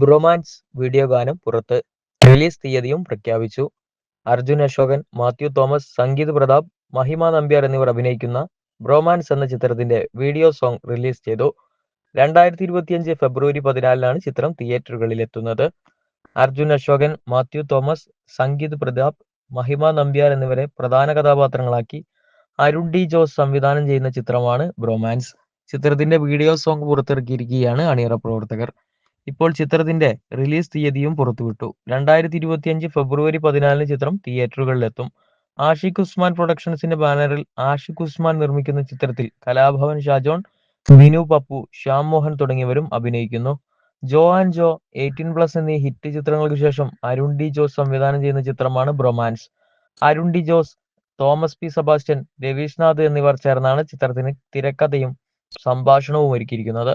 Bromance video ഗാനം പുറത്ത് release തീയതിയും പ്രഖ്യാപിച്ചു. അർജുൻ അശോകൻ മാത്യു തോമസ് സംഗീത് പ്രതാപ് മഹിമ നമ്പ്യാർ എന്നിവർ അഭിനയിക്കുന്ന ബ്രോമാൻസ് എന്ന ചിത്രത്തിന്റെ വീഡിയോ സോങ് റിലീസ് ചെയ്തു. രണ്ടായിരത്തി ഇരുപത്തിയഞ്ച് ഫെബ്രുവരി പതിനാലിനാണ് ചിത്രം തിയേറ്ററുകളിൽ എത്തുന്നത് അർജുൻ അശോകൻ മാത്യു തോമസ് സംഗീത് പ്രതാപ് മഹിമ നമ്പ്യാർ എന്നിവരെ പ്രധാന കഥാപാത്രങ്ങളാക്കി അരുൺ ഡി ജോസ് സംവിധാനം ചെയ്യുന്ന ചിത്രമാണ് ബ്രോമാൻസ്. ചിത്രത്തിന്റെ വീഡിയോ സോങ് പുറത്തിറക്കിയിരിക്കുകയാണ് അണിയറ പ്രവർത്തകർ. ഇപ്പോൾ ചിത്രത്തിന്റെ റിലീസ് തീയതിയും പുറത്തുവിട്ടു. രണ്ടായിരത്തി ഇരുപത്തിയഞ്ച് ഫെബ്രുവരി പതിനാലിന് ചിത്രം തിയേറ്ററുകളിലെത്തും ആഷിഖ് ഉസ്മാൻ പ്രൊഡക്ഷൻസിന്റെ ബാനറിൽ ആഷിഖ് ഉസ്മാൻ നിർമ്മിക്കുന്ന ചിത്രത്തിൽ കലാഭവൻ ഷാജോൺ വിനു പപ്പു ശ്യാം മോഹൻ തുടങ്ങിയവരും അഭിനയിക്കുന്നു. Jo and Jo eighteen plus എന്നീ ഹിറ്റ് ചിത്രങ്ങൾക്ക് ശേഷം അരുൺ ഡി ജോസ് സംവിധാനം ചെയ്യുന്ന ചിത്രമാണ് bromance. Arun D Jose Thomas P Sebastian Raveeshnath എന്നിവർ ചേർന്നാണ് ചിത്രത്തിന് തിരക്കഥയും സംഭാഷണവും ഒരുക്കിയിരിക്കുന്നത്.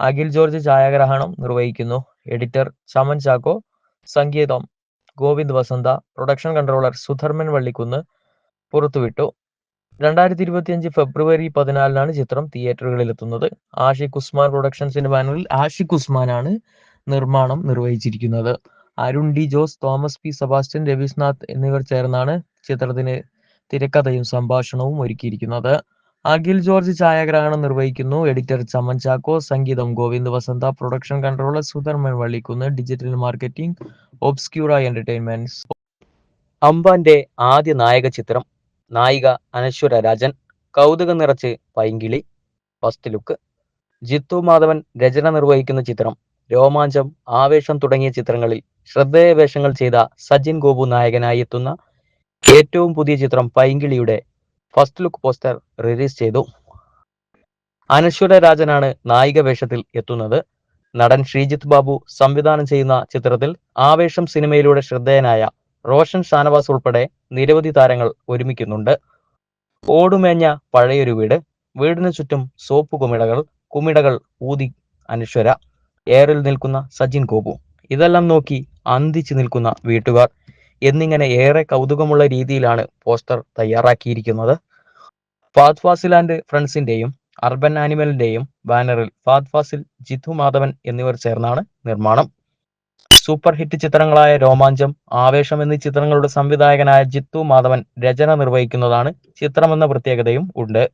അഖിൽ ജോർജ് ഛായാഗ്രഹണം നിർവഹിക്കുന്നു. എഡിറ്റർ ചമൻ ചാക്കോ സംഗീതം ഗോവിന്ദ് വസന്ത പ്രൊഡക്ഷൻ കൺട്രോളർ സുധർമ്മൻ വള്ളിക്കുന്ന് പുറത്തുവിട്ടു. രണ്ടായിരത്തി ഇരുപത്തിയഞ്ച് ഫെബ്രുവരി പതിനാലിനാണ് ചിത്രം തിയേറ്ററുകളിൽ എത്തുന്നത് ആഷിഖ് ഉസ്മാൻ പ്രൊഡക്ഷൻസിന്റെ ബാനറിൽ ആഷിഖ് ഉസ്മാനാണ് നിർമ്മാണം നിർവഹിച്ചിരിക്കുന്നത്. അരുൺ ഡി ജോസ് തോമസ് പി സെബാസ്റ്റ്യൻ രവീഷ്നാഥ് എന്നിവർ ചേർന്നാണ് ചിത്രത്തിന് തിരക്കഥയും സംഭാഷണവും ഒരുക്കിയിരിക്കുന്നത്. അഖിൽ ജോർജ് ഛായാഗ്രഹണം നിർവഹിക്കുന്നു. എഡിറ്റർ ചമൻ ചാക്കോ സംഗീതം Govind Vasanth production controller Sudharman Vallikkunnu digital marketing Obscura Entertainments. അംബാന്റെ ആദ്യ നായക ചിത്രം നായിക അനശ്വര രാജൻ കൗതുകം നിറച്ച് പൈങ്കിളി ഫസ്റ്റ് ലുക്ക്. ജിത്തു മാധവൻ രചന നിർവഹിക്കുന്ന ചിത്രം രോമാഞ്ചം ആവേശം തുടങ്ങിയ ചിത്രങ്ങളിൽ ശ്രദ്ധേയ വേഷങ്ങൾ ചെയ്ത സജിൻ ഗോപു നായകനായി എത്തുന്ന ഏറ്റവും പുതിയ ചിത്രം പൈങ്കിളിയുടെ ഫസ്റ്റ് ലുക്ക് പോസ്റ്റർ റിലീസ് ചെയ്തു. അനശ്വര രാജനാണ് നായിക വേഷത്തിൽ എത്തുന്നത്. നടൻ ശ്രീജിത്ത് ബാബു സംവിധാനം ചെയ്യുന്ന ചിത്രത്തിൽ ആവേശം സിനിമയിലൂടെ ശ്രദ്ധേയനായ റോഷൻ ഷാനവാസ് ഉൾപ്പെടെ നിരവധി താരങ്ങൾ ഒരുമിക്കുന്നുണ്ട്. ഓടുമേഞ്ഞ പഴയൊരു വീട് വീടിനു ചുറ്റും സോപ്പ് കുമിടകൾ കുമിടകൾ ഊതി അനശ്വര. ഏറിൽ നിൽക്കുന്ന സജിൻ ഗോപു. ഇതെല്ലാം നോക്കി അന്തിച്ചു നിൽക്കുന്ന വീട്ടുകാർ. എന്നിങ്ങനെ ഏറെ കൗതുകമുള്ള രീതിയിലാണ് പോസ്റ്റർ തയ്യാറാക്കിയിരിക്കുന്നത്. ഫാദ് ഫാസിൽ ആൻഡ് ഫ്രണ്ട്സിന്റെയും അർബൻ ആനിമലിന്റെയും ബാനറിൽ ഫാദ് ഫാസിൽ ജിത്തു മാധവൻ എന്നിവർ ചേർന്നാണ് നിർമ്മാണം. സൂപ്പർ ഹിറ്റ് ചിത്രങ്ങളായ രോമാഞ്ചം ആവേശം എന്നീ ചിത്രങ്ങളുടെ സംവിധായകനായ ജിത്തു മാധവൻ രചന നിർവഹിക്കുന്നതാണ് ചിത്രമെന്ന പ്രത്യേകതയും ഉണ്ട്.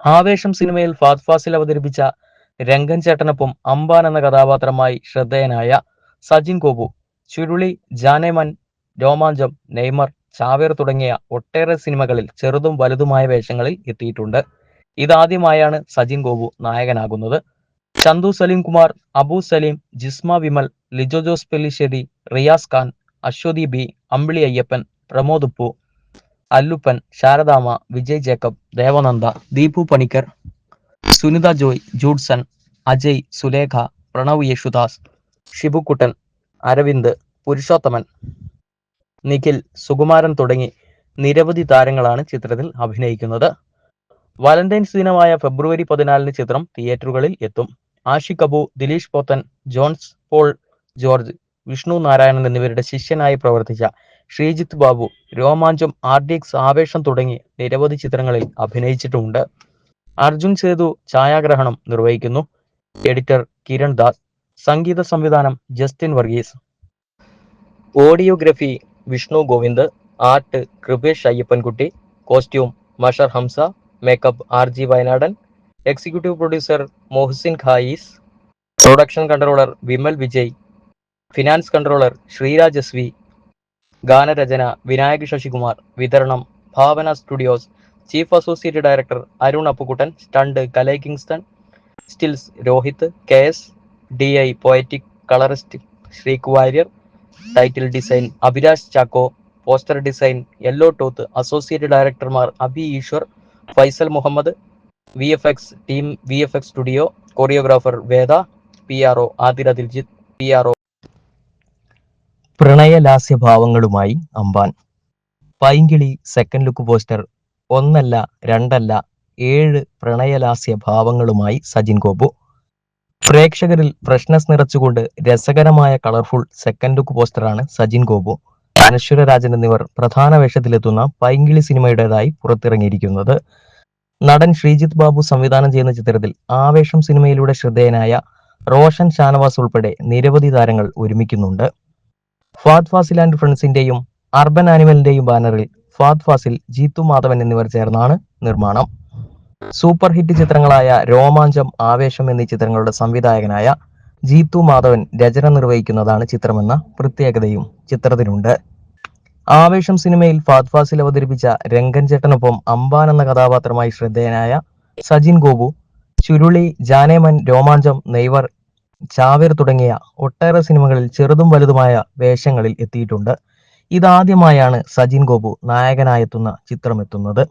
ആവേശം സിനിമയിൽ ഫാദ് ഫാസിൽ അവതരിപ്പിച്ച രംഗൻ ചേട്ടനൊപ്പം അംബാൻ എന്ന കഥാപാത്രമായി ശ്രദ്ധേയനായ സജിൻ കോപു ചുരുളി ജാനേമൻ രോമാഞ്ചം നെയ്മർ ചാവേർ തുടങ്ങിയ ഒട്ടേറെ സിനിമകളിൽ ചെറുതും വലുതുമായ വേഷങ്ങളിൽ എത്തിയിട്ടുണ്ട്. ഇതാദ്യമായാണ് സജിൻ ഗോപു നായകനാകുന്നത്. ചന്തു സലീം കുമാർ അബു സലീം ജിസ്മ വിമൽ ലിജോ ജോസ് പെല്ലിശ്ശേരി റിയാസ് ഖാൻ അശ്വതി ബി അമ്പിളി അയ്യപ്പൻ പ്രമോദ് ഉപ്പു അല്ലുപ്പൻ ശാരദാമ വിജയ് ജേക്കബ് ദേവനന്ദ ദീപു പണിക്കർ സുനിത ജോയ് ജൂഡ്സൺ അജയ് സുലേഖ പ്രണവ് യേശുദാസ് ഷിബുക്കുട്ടൻ അരവിന്ദ് പുരുഷോത്തമൻ. നിഖിൽ സുകുമാരൻ തുടങ്ങി നിരവധി താരങ്ങളാണ് ചിത്രത്തിൽ അഭിനയിക്കുന്നത്. വാലന്റൈൻസ് ദിനമായ ഫെബ്രുവരി പതിനാലിന് ചിത്രം തിയേറ്ററുകളിൽ എത്തും. ആഷിഖ് അബു ദിലീഷ് പോത്തൻ ജോൺസ് പോൾ ജോർജ് വിഷ്ണു നാരായണൻ എന്നിവരുടെ ശിഷ്യനായി പ്രവർത്തിച്ച Sreejith Babu Romancham R D X Aavesham തുടങ്ങി നിരവധി ചിത്രങ്ങളിൽ അഭിനയിച്ചിട്ടുമുണ്ട് അർജുൻ സേതു ഛായാഗ്രഹണം നിർവഹിക്കുന്നു. എഡിറ്റർ കിരൺ ദാസ് സംഗീത സംവിധാനം Justin Varghese. Audiography Vishnu Govind art Kripesh Ayyappankutty costume Mashar Hamza makeup R G Wayanadan executive producer Mohsin Khais production controller Vimal Vijay finance controller Sreeraj S V ഗാനരചന വിനായക് ശശികുമാർ വിതരണം Bhavana studios chief associate director Arun Appukuttan stunt Kalai Kingston stills Rohit K S D I poetic colourist Sreek Warrier title design Abhilash Chacko poster design yellow tooth associate ഡയറക്ടർമാർ Abi Eswar Faisal Muhammad V F X team V F X studio choreographer Veda P R O Athira Diljith P R O പ്രണയലാസ്യഭാവങ്ങളുമായി Ambaan Painkili second look poster ഒന്നല്ല രണ്ടല്ല ഏഴ് പ്രണയലാസ്യ ഭാവങ്ങളുമായി സജിൻ ഗോപു. പ്രേക്ഷകരിൽ freshness നിറച്ചുകൊണ്ട് രസകരമായ colourful second look പോസ്റ്ററാണ് സജിൻ ഗോപു. അനശ്വരരാജൻ എന്നിവർ പ്രധാന വേഷത്തിലെത്തുന്ന പൈങ്കിളി സിനിമയുടേതായി പുറത്തിറങ്ങിയിരിക്കുന്നത്. നടൻ ശ്രീജിത്ത് ബാബു സംവിധാനം ചെയ്യുന്ന ചിത്രത്തിൽ ആവേശം സിനിമയിലൂടെ ശ്രദ്ധേയനായ റോഷൻ ഷാനവാസ് ഉൾപ്പെടെ നിരവധി താരങ്ങൾ ഒരുമിക്കുന്നുണ്ട്. ഫാദ് ഫാസിൽ ആൻഡ് ഫ്രണ്ട്സിന്റെയും അർബൻ ആനിമലിന്റെയും ബാനറിൽ ഫാദ് ഫാസിൽ ജീത്തു മാധവൻ എന്നിവർ ചേർന്നാണ് നിർമ്മാണം. സൂപ്പർ ഹിറ്റ് ചിത്രങ്ങളായ രോമാഞ്ചം ആവേശം എന്നീ ചിത്രങ്ങളുടെ സംവിധായകനായ ജീത്തു മാധവൻ രചന നിർവഹിക്കുന്നതാണ് ചിത്രമെന്ന പ്രത്യേകതയും ചിത്രത്തിനുണ്ട്. ആവേശം സിനിമയിൽ ഫാദ് ഫാസിൽ അവതരിപ്പിച്ച രംഗൻ ചേട്ടനൊപ്പം അമ്പാൻ എന്ന കഥാപാത്രമായി ശ്രദ്ധേയനായ സജിൻ ഗോപു ചുരുളി ജാനേമൻ രോമാഞ്ചം നെയ്വർ ചാവേർ തുടങ്ങിയ ഒട്ടേറെ സിനിമകളിൽ ചെറുതും വലുതുമായ വേഷങ്ങളിൽ എത്തിയിട്ടുണ്ട്. ഇതാദ്യമായാണ് സജിൻ ഗോപു നായകനായെത്തുന്ന ചിത്രമെത്തുന്നത്.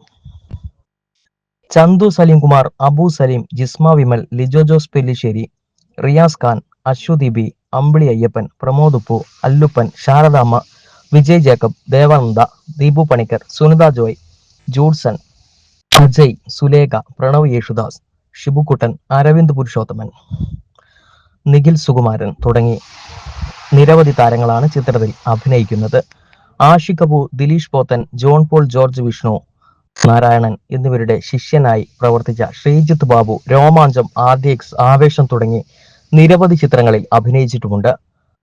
ചന്തു സലീം കുമാർ അബു സലീം ജിസ്മ വിമൽ ലിജോ ജോസ് പെല്ലിശ്ശേരി റിയാസ് ഖാൻ അശ്വതി ബി അമ്പിളി അയ്യപ്പൻ പ്രമോദ് ഉപ്പു അല്ലുപ്പൻ ശാരദാമ്മ വിജയ് ജേക്കബ് ദേവാനന്ദ ദീപു പണിക്കർ സുനിത ജോയ് ജൂഡ്സൺ അജയ് സുലേഖ പ്രണവ് യേശുദാസ് ഷിബുക്കുട്ടൻ അരവിന്ദ് പുരുഷോത്തമൻ നിഖിൽ സുകുമാരൻ തുടങ്ങി നിരവധി താരങ്ങളാണ് ചിത്രത്തിൽ അഭിനയിക്കുന്നത്. ആഷി കപൂർ ദിലീഷ് പോത്തൻ ജോൺ പോൾ ജോർജ് വിഷ്ണു നാരായണൻ എന്നിവരുടെ ശിഷ്യനായി പ്രവർത്തിച്ച ശ്രീജിത്ത് ബാബു രോമാഞ്ചം ആദ്യ എക്സ് ആവേശം തുടങ്ങി നിരവധി ചിത്രങ്ങളിൽ അഭിനയിച്ചിട്ടുമുണ്ട്.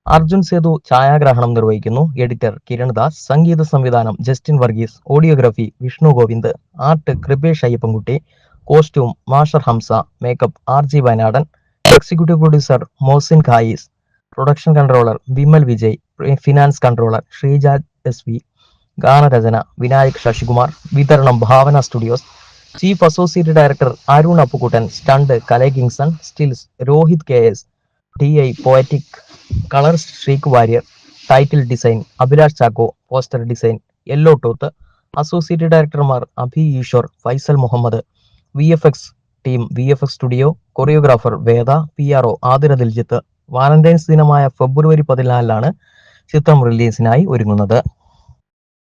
അർജുൻ സേതു ഛായാഗ്രഹണം നിർവഹിക്കുന്നു. എഡിറ്റർ കിരൺ ദാസ് സംഗീത സംവിധാനം Justin Varghese audiography Vishnu Govind art Kripesh Ayyappankutty costume Mashar Hamsa makeup R G Wayanadan executive producer Mohsin Khais production controller Vimal Vijay finance controller Sreeja S V ഗാനരചന വിനായക് ശശികുമാർ വിതരണം Bhavana Studios chief associate director Arun Appukkuttan stunt Kalai Kingson stills Rohit K S T I Poetic colour Sreek Warrier title design Abhilash Chacko poster design Yellow Tooth associate ഡയറക്ടർമാർ Abhi Eswar Faisal Muhammad V F X team V F X studio choreographer Veda P R O Athira Diljith Valentine's ദിനമായ ഫെബ്രുവരി പതിനാലിലാണ് ചിത്രം റിലീസിനായി ഒരുങ്ങുന്നത്.